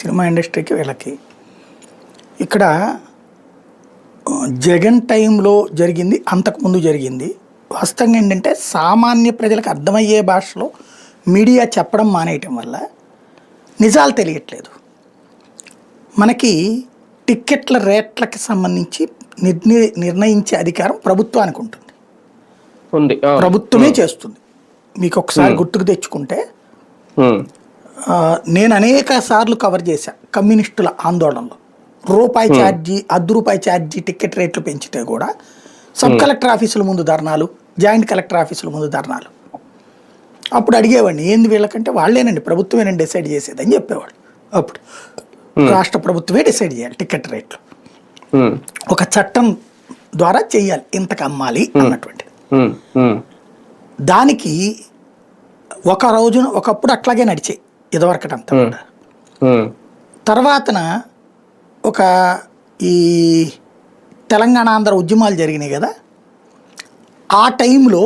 Cinema ఇండస్ట్రీకి వీళ్ళకి. ఇక్కడ జగన్ టైంలో జరిగింది అంతకుముందు జరిగింది. వాస్తవంగా ఏంటంటే సామాన్య ప్రజలకు అర్థమయ్యే భాషలో మీడియా చెప్పడం మానేయటం వల్ల నిజాలు తెలియట్లేదు. మనకి టిక్కెట్ల రేట్లకి సంబంధించి నిర్ణి నిర్ణయించే అధికారం ప్రభుత్వానికి ఉంటుంది. ఉంది. ప్రభుత్వమే చేస్తుంది. మీకు ఒకసారి గుర్తుకు తెచ్చుకుంటే నేను అనేక సార్లు కవర్ చేశా కమ్యూనిస్టుల ఆందోళనలో. రూపాయి ఛార్జీ అర్ధ రూపాయి ఛార్జీ టికెట్ రేట్లు పెంచితే కూడా సబ్ కలెక్టర్ ఆఫీసుల ముందు ధర్నాలు జాయింట్ కలెక్టర్ ఆఫీసుల ముందు ధర్నాలు. అప్పుడు అడిగేవాడిని ఏంది వీళ్ళకంటే వాళ్ళేనండి ప్రభుత్వమేనండి డిసైడ్ చేసేది? అని చెప్పేవాళ్ళు. అప్పుడు రాష్ట్ర ప్రభుత్వమే డిసైడ్ చేయాలి టికెట్ రేట్లు. ఒక చట్టం ద్వారా చేయాలి ఇంతకు అమ్మాలి. ఉమ్. దానికి ఒక రోజున ఒకప్పుడు అట్లాగే నడిచాయి. ఇదివరకటంతా కూడా. తర్వాతన ఒక ఈ తెలంగాణ ఆంధ్ర ఉద్యమాలు జరిగినాయి కదా ఆ టైంలో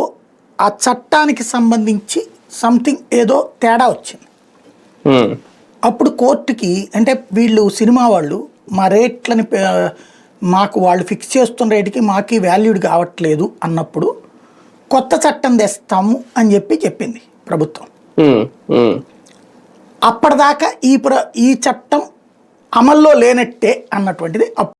ఆ చట్టానికి సంబంధించి సంథింగ్ ఏదో తేడా వచ్చింది. అప్పుడు కోర్టుకి అంటే వీళ్ళు సినిమా వాళ్ళు మా రేట్లని మాకు వాళ్ళు ఫిక్స్ చేస్తున్న రేటుకి మాకు వాల్యూడ్ కావట్లేదు అన్నప్పుడు కొత్త చట్టం తెస్తాము అని చెప్పి చెప్పింది ప్రభుత్వం. అప్పటిదాకా ఈ ప్ర ఈ చట్టం అమల్లో లేనట్టే అన్నటువంటిది అప్